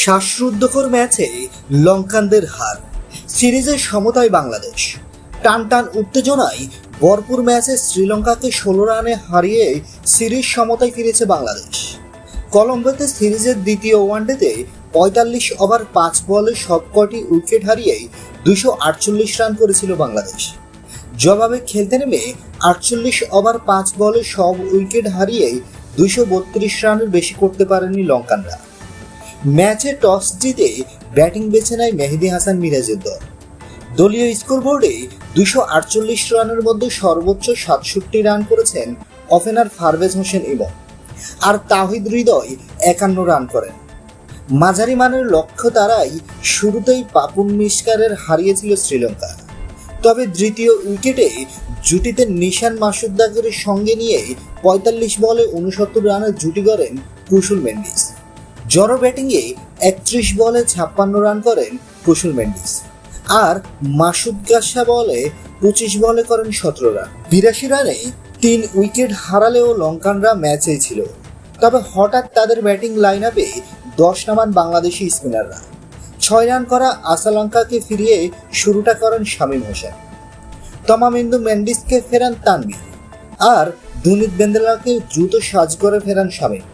শ্বাসরুদ্ধকর ম্যাচে লঙ্কানদের হার। সিরিজের সমতায় বাংলাদেশ। টান টান উত্তেজনায় ভরপুর ম্যাচে শ্রীলঙ্কাকে ষোলো রানে হারিয়ে সিরিজ সমতায় ফিরেছে বাংলাদেশ। কলম্বোতে সিরিজের দ্বিতীয় ওয়ানডেতে পঁয়তাল্লিশ ওভার পাঁচ বলে সবকটি উইকেট হারিয়ে দুশো আটচল্লিশ রান করেছিল বাংলাদেশ। জবাবে খেলতে নেমে আটচল্লিশ ওভার পাঁচ বলে সব উইকেট হারিয়ে দুশো বত্রিশ রানের বেশি করতে পারেনি লঙ্কানরা। ম্যাচে টস জিতে ব্যাটিং বেছে নেয় মেহেদি হাসান মিরাজের দল। দলীয় স্কোরবোর্ডে দুশো আটচল্লিশ রানের মধ্যে সর্বোচ্চ সাতষট্টি রান করেছেন ওপেনার ফারভেজ হোসেন ইমন। আর তাহিদ হৃদয় একান্ন রান করেন। মাঝারি মানের লক্ষ্য তারাই শুরুতেই পাপুন মিসকারের হারিয়েছিল শ্রীলঙ্কা। তবে দ্বিতীয় উইকেটে জুটিতে নিশান মাসুদ্দাকের সঙ্গে নিয়ে পঁয়তাল্লিশ বলে উনসত্তর রানের জুটি করেন কুশল মেন্ডিস। জড়ো ব্যাটিংয়ে একত্রিশ বলে ছাপ্পান্ন রান করেন কুশল মেন্ডিস। আর মাসুদ গাসা বলে পঁচিশ বলে করেন সতেরো রান। বিরাশি রানে তিন উইকেট হারালেও লঙ্কানরা ম্যাচেই ছিল। তবে হঠাৎ তাদের ব্যাটিং লাইন আপে দশ নামান বাংলাদেশি স্পিনাররা। ছয় রান করা আসালঙ্কাকে ফিরিয়ে শুরুটা করেন শামীম হোসেন। তমামিন্দু মেন্ডিসকে ফেরান তানভীর। আর দুনিত বেন্দেলাকে দ্রুত সাজ করে ফেরান শামীম।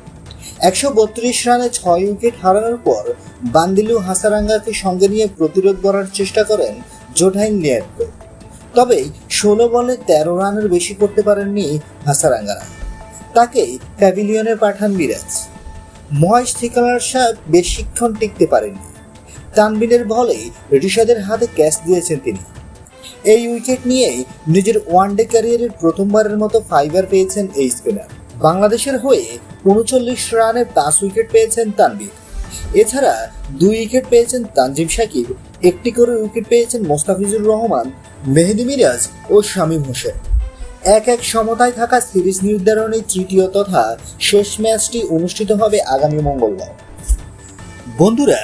একশো বত্রিশ রানে ছয় উইকেট হারানোর পর বান্দিলু হাসারাঙ্গাকে সঙ্গে নিয়ে প্রতিরোধ করার চেষ্টা করেন জোঠাইন লিয়াটকো তবে ষোলো বলে তেরো রানের বেশি করতে পারেননি হাসারাঙ্গারা। তাকে প্যাভিলিয়নে পাঠান মিরাজ। মহেশ ঠিকানার সাহেব বেশিক্ষণ টিকতে পারেননি। তানবিনের বলে ঋষাদের হাতে ক্যাচ দিয়েছেন তিনি। এই উইকেট নিয়েই নিজের ওয়ানডে ক্যারিয়ারের প্রথমবারের মতো ফাইবার পেয়েছেন এই স্পিনার। বাংলাদেশের হয়ে উনচল্লিশ রানে পাঁচ উইকেট পেয়েছেন তানবির এছাড়া দুই উইকেট পেয়েছেন তানজিম সাকিব একটি করে উইকেট পেয়েছেন মোস্তাফিজুর রহমান, মেহেদি মিরাজ ও শামীম হোসেন। এক এক সমতায় থাকা সিরিজ নির্ধারণী তৃতীয় তথা শেষ ম্যাচটি অনুষ্ঠিত হবে আগামী মঙ্গলবার। বন্ধুরা,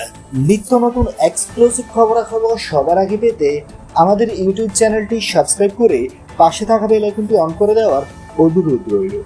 নিত্য নতুন এক্সক্লুসিভ খবরাখবর সবার আগে পেতে আমাদের ইউটিউব চ্যানেলটি সাবস্ক্রাইব করে পাশে থাকা বেল অন করে দেওয়ার অনুরোধ রইল।